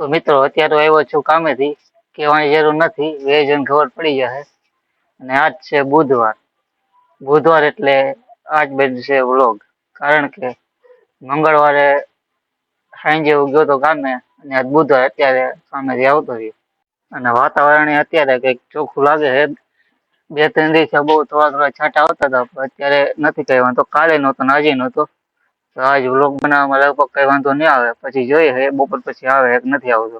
તો મિત્રો, અત્યારે આવ્યો છું કામેથી. કહેવાની જરૂર નથી. વેજન ખબર પડી જશે. અને આજ છે બુધવાર. બુધવાર એટલે આજ બનશે વ્લોગ કારણ કે મંગળવારે સાંજે હું ગયો તો કામે અને આજ બુધવાર અત્યારે સામેથી આવતો રહ્યો. અને વાતાવરણ અત્યારે કંઈક ચોખ્ખું લાગે છે. બે ત્રણ દિવસે બહુ થોડા થોડા છાંટા આવતા હતા અત્યારે નથી કહેવાનું વાંધો કાલે નહોતો ને આજે નહોતો. તો આજ વ્લોગ બનાવવામાં લગભગ કઈ વાંધો નહીં આવે. પછી જોઈએ બપોર પછી આવે એક નથી આવતો.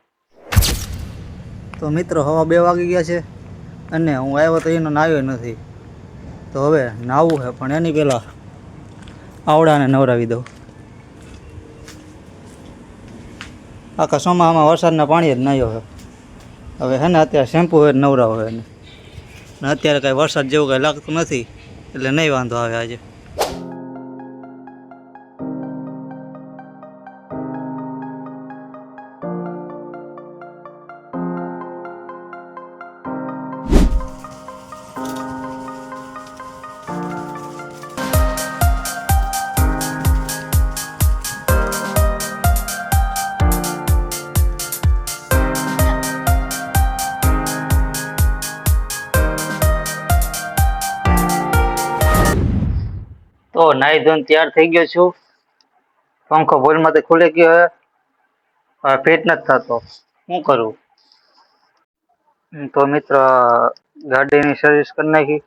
તો મિત્રો, હવા બે વાગી ગયા છે અને હું આવ્યો તો એનો નાહ્યો નથી. તો હવે નાહવું છે પણ એની પહેલાં આવડાને નવરાવી દઉં. આખા સોમામાં વરસાદના પાણી જ નાહ્યો છે હવે હે ને, અત્યારે શેમ્પુ હોય નવરાવો હોય એને. ને અત્યારે કાંઈ વરસાદ જેવું કાંઈ લાગતું નથી, એટલે નહીં વાંધો આવે આજે. તો નાઈ ધોઈને તૈયાર થઈ ગયો છું પંખો ભૂલમાંથી ખુલી ગયો હે હવે ફિટ નથી થતો શું કરું હમ, તો મિત્ર ગાડીની સર્વિસ કરી નાખી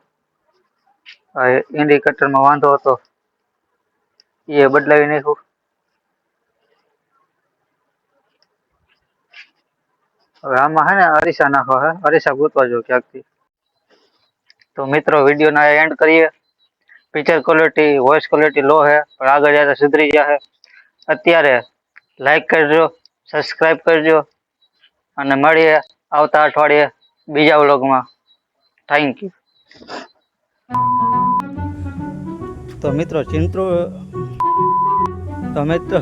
આ ઇન્ડિકેટરમાં વાંધો હતો એ બદલાવી નાખ્યું હવે આમાં હે ને અરીસા નાખો હે અરીસા ગોતવા જો ક્યાંકથી તો મિત્રો વિડીયોના એન્ડ કરીએ picture quality voice quality low છે પણ આગળ જતા સુધરી જશે અત્યારે લાઈક કરજો સબસ્ક્રાઈબ કરજો, અને મળીએ આવતા અઠવાડિયે બીજા વ્લોગમાં. થેન્ક યુ તો મિત્રો ચિંત્રો તો મિત્રો